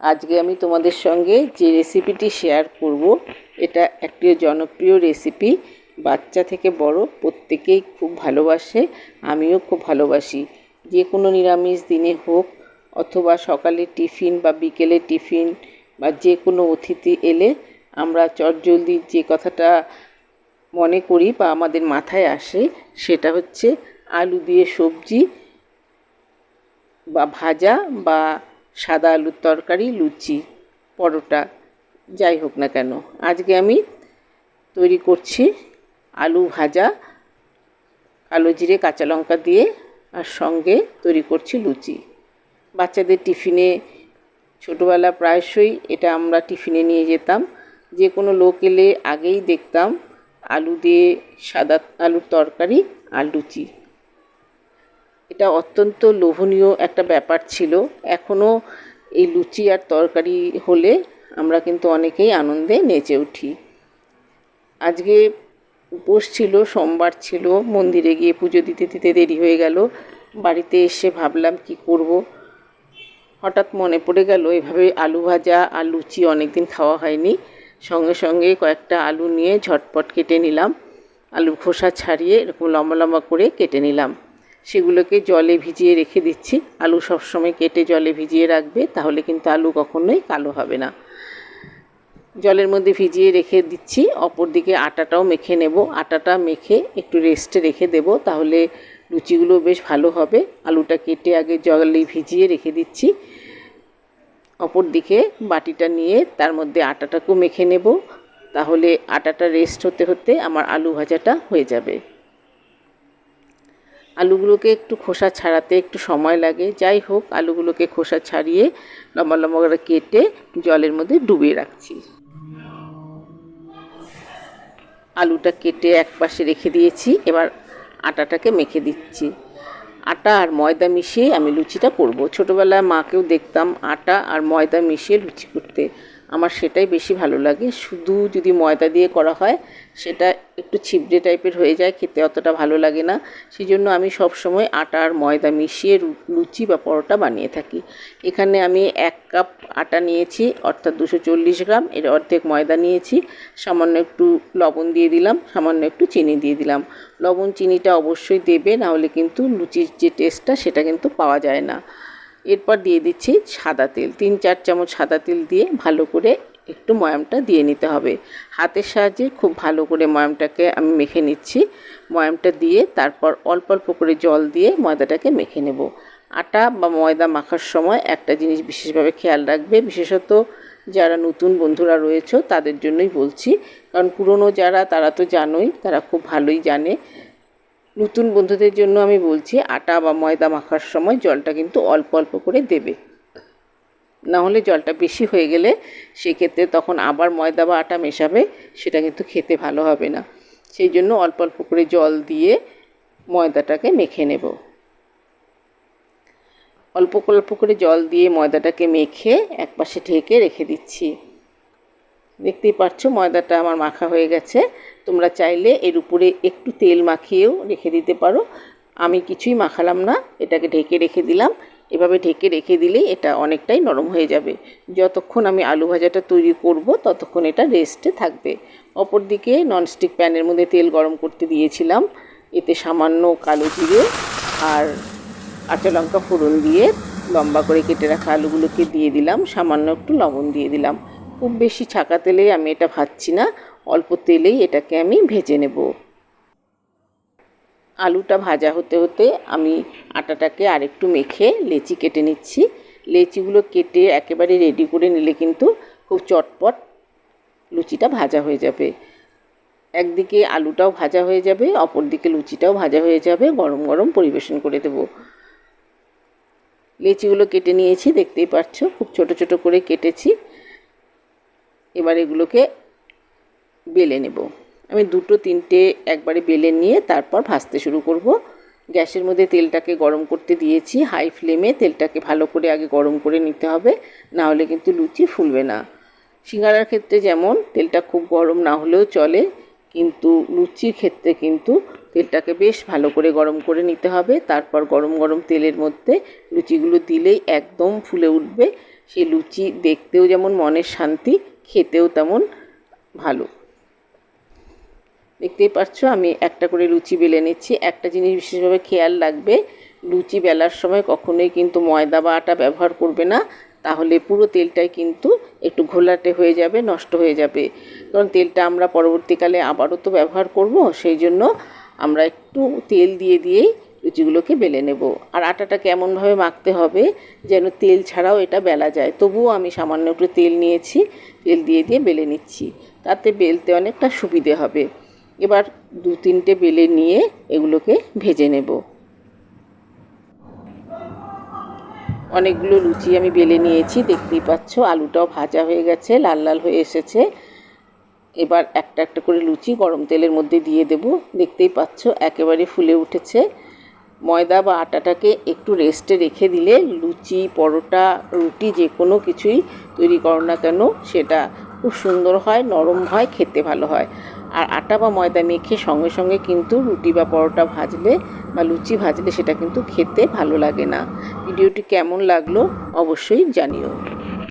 আজকে আমি তোমাদের সঙ্গে যে রেসিপিটি শেয়ার করব, এটা একটি জনপ্রিয় রেসিপি বাচ্চা থেকে বড় প্রত্যেকেই খুব ভালোবাসে, আমিও খুব ভালোবাসি। যে কোনো নিরামিষ দিনে হোক অথবা সকালে টিফিন বা বিকেলে টিফিন বা যে কোনো অতিথি এলে আমরা চটজলদি যে কথাটা মনে করি বা আমাদের মাথায় আসে, সেটা হচ্ছে আলু দিয়ে সবজি বা ভাজা বা সাদা আলুর তরকারি, লুচি, পরোটা, যাই হোক না কেন। আজকে আমি তৈরি করছি আলু ভাজা, কালো জিরে, কাঁচা লঙ্কা দিয়ে, আর সঙ্গে তৈরি করছি লুচি। বাচ্চাদের টিফিনে ছোটোবেলা প্রায়শই এটা আমরা টিফিনে নিয়ে যেতাম। যে কোনো লোক এলে আগেই দেখতাম আলু দিয়ে সাদা আলুর তরকারি আর লুচি। এটা অত্যন্ত লোভনীয় একটা ব্যাপার ছিল। এখনও এই লুচি আর তরকারি হলে আমরা কিন্তু অনেকেই আনন্দে নেচে উঠি। আজকে উপোস ছিল, সোমবার ছিল, মন্দিরে গিয়ে পুজো দিতে দিতে দেরি হয়ে গেল। বাড়িতে এসে ভাবলাম কি করব। হঠাৎ মনে পড়ে গেল, এভাবে আলু ভাজা আর লুচি অনেক দিন খাওয়া হয়নি। সঙ্গে সঙ্গে কয়েকটা আলু নিয়ে ঝটপট কেটে নিলাম। আলুর খোসা ছাড়িয়ে এরকম লম্বা লম্বা করে কেটে নিলাম। সেগুলোকে জলে ভিজিয়ে রেখে দিচ্ছি। আলু সবসময় কেটে জলে ভিজিয়ে রাখবে, তাহলে কিন্তু আলু কখনোই কালো হবে না। জলের মধ্যে ভিজিয়ে রেখে দিচ্ছি অপর দিকে আটাটাও মেখে নেব। আটাটা মেখে একটু রেস্টে রেখে দেব, তাহলে লুচিগুলো বেশ ভালো হবে। আলুটা কেটে আগে জলে ভিজিয়ে রেখে দিচ্ছি। অপর দিকে বাটিটা নিয়ে তার মধ্যে আটাটাকেও মেখে নেব, তাহলে আটাটা রেস্ট হতে হতে আমার আলু ভাজাটা হয়ে যাবে। আলুগুলোকে একটু খোসা ছাড়াতে একটু সময় লাগে। যাই হোক, আলুগুলোকে খোসা ছাড়িয়ে লম্বা লম্বা করে কেটে জলের মধ্যে ডুবিয়ে রাখছি। আলুটা কেটে এক পাশে রেখে দিয়েছি। এবার আটাটাকে মেখে দিচ্ছি। আটা আর ময়দা মিশিয়ে আমি লুচিটা করব। ছোটোবেলায় মাকেও দেখতাম আটা আর ময়দা মিশিয়ে লুচি করতে। আমার সেটাই বেশি ভালো লাগে। শুধু যদি ময়দা দিয়ে করা হয় সেটা একটু ছিবড়ে টাইপের হয়ে যায়, খেতে অতটা ভালো লাগে না। সেই জন্য আমি সব সময় আটা আর ময়দা মিশিয়ে লুচি বা পরোটা বানিয়ে থাকি। এখানে আমি এক কাপ আটা নিয়েছি, অর্থাৎ দুশো চল্লিশ গ্রাম, এর অর্ধেক ময়দা নিয়েছি, সামান্য একটু লবণ দিয়ে দিলাম, সামান্য একটু চিনি দিয়ে দিলাম। লবণ, চিনিটা অবশ্যই দেবে নাহলে কিন্তু লুচির যে টেস্টটা সেটা কিন্তু পাওয়া যায় না। এরপর দিয়ে দিচ্ছি সাদা তেল, তিন চার চামচ সাদা তেল দিয়ে ভালো করে একটু ময়ামটা দিয়ে নিতে হবে। হাতের সাহায্যে খুব ভালো করে ময়ামটাকে আমি মেখে নিচ্ছি। ময়ামটা দিয়ে তারপর অল্প অল্প করে জল দিয়ে ময়দাটাকে মেখে নেব। আটা বা ময়দা মাখার সময় একটা জিনিস বিশেষভাবে খেয়াল রাখবে। বিশেষত যারা নতুন বন্ধুরা রয়েছে, তাদের জন্যই বলছি। কারণ পুরনো যারা, তারা তো জানোই, তারা খুব ভালোই জানে। নতুন বন্ধুদের জন্য আমি বলছি, আটা বা ময়দা মাখার সময় জলটা কিন্তু অল্প অল্প করে দেবে। না হলে জলটা বেশি হয়ে গেলে সেক্ষেত্রে তখন আবার ময়দা বা আটা মেশাবে, সেটা কিন্তু খেতে ভালো হবে না। সেই জন্য অল্প অল্প করে জল দিয়ে ময়দাটাকে মেখে নেব। অল্প অল্প করে জল দিয়ে ময়দাটাকে মেখে একপাশে ঢেকে রেখে দিচ্ছি। দেখতেই পাচ্ছ ময়দাটা আমার মাখা হয়ে গেছে। তোমরা চাইলে এর উপরে একটু তেল মাখিয়েও রেখে দিতে পারো। আমি কিছুই মাখালাম না, এটাকে ঢেকে রেখে দিলাম। এভাবে ঢেকে রেখে দিলেই এটা অনেকটাই নরম হয়ে যাবে। যতক্ষণ আমি আলু ভাজাটা তৈরি করব, ততক্ষণ এটা রেস্টে থাকবে। অপর অপরদিকে ননস্টিক প্যানের মধ্যে তেল গরম করতে দিয়েছিলাম। এতে সামান্য কালো জিরে আর কাঁচা লঙ্কা ফোড়ন দিয়ে লম্বা করে কেটে রাখা আলুগুলোকে দিয়ে দিলাম। সামান্য একটু লবণ দিয়ে দিলাম। খুব বেশি ছাকা তেলে আমি এটা ভাজছি না। অল্প তেলেই এটাকে আমি ভেজে নেব। আলুটা ভাজা হতে হতে আমি আটাটাকে আরেকটু মেখে লেচি কেটে নিচ্ছি। লেচিগুলো কেটে একেবারে রেডি করে নিলে কিন্তু খুব চটপট লুচিটা ভাজা হয়ে যাবে। একদিকে আলুটাও ভাজা হয়ে যাবে অপর দিকে লুচিটাও ভাজা হয়ে যাবে, গরম গরম পরিবেশন করে দেব। লেচিগুলো কেটে নিয়েছি, দেখতেই পাচ্ছ, খুব ছোট ছোট করে কেটেছি। এবার এগুলোকে বেলে নেব। আমি দুটো তিনটে একবারে বেলে নিয়ে তারপর ভাজতে শুরু করব। গ্যাসের মধ্যে তেলটাকে গরম করতে দিয়েছি, হাই ফ্লেমে তেলটাকে ভালো করে আগে গরম করে নিতে হবে না হলে কিন্তু লুচি ফুলবে না। সিঙ্গারার ক্ষেত্রে যেমন, তেলটা খুব গরম না হলেও চলে, কিন্তু লুচির ক্ষেত্রে কিন্তু তেলটাকে বেশ ভালো করে গরম করে নিতে হবে। তারপর গরম গরম তেলের মধ্যে লুচিগুলো দিলেই একদম ফুলে উঠবে। সেই লুচি দেখতেও যেমন মনের শান্তি, খেতেও তেমন ভালো। দেখতেই পাচ্ছ আমি একটা করে লুচি বেলে নিচ্ছি। একটা জিনিস বিশেষভাবে খেয়াল রাখবে, লুচি বেলার সময় কখনোই কিন্তু ময়দা বা আটা ব্যবহার করবে না। তাহলে পুরো তেলটাই কিন্তু একটু ঘোলাটে হয়ে যাবে, নষ্ট হয়ে যাবে। কারণ তেলটা আমরা পরবর্তীকালে আবারও তো ব্যবহার করব, সেই জন্য আমরা একটু তেল দিয়ে দিয়েই লুচিগুলোকে বেলে নেব। আর আটাটা কেমনভাবে মাখতে হবে, যেন তেল ছাড়াও এটা বেলা যায়। তবুও আমি সামান্য একটু তেল নিয়েছি, তেল দিয়ে দিয়ে বেলে নিচ্ছি। তাতে বেলতে অনেকটা সুবিধে হবে। এবার দু তিনটে বেলে নিয়ে এগুলোকে ভেজে নেব। অনেকগুলো লুচি আমি বেলে নিয়েছি, দেখতেই পাচ্ছ আলুটাও ভাজা হয়ে গেছে, লাল লাল হয়ে এসেছে। এবার একটা একটা করে লুচি গরম তেলের মধ্যে দিয়ে দেব, দেখতেই পাচ্ছ একেবারে ফুলে উঠেছে। ময়দা বা আটাটাকে একটু রেস্টে রেখে দিলে লুচি, পরোটা, রুটি যে কোনো কিছুই তৈরি করো না কেন, সেটা খুব সুন্দর হয়, নরম হয়, খেতে ভালো হয়। আর আটা বা ময়দা মেখে সঙ্গে সঙ্গে কিন্তু রুটি বা পরোটা ভাজলে বা লুচি ভাজলে সেটা কিন্তু খেতে ভালো লাগে না। ভিডিওটি কেমন লাগল অবশ্যই জানিও।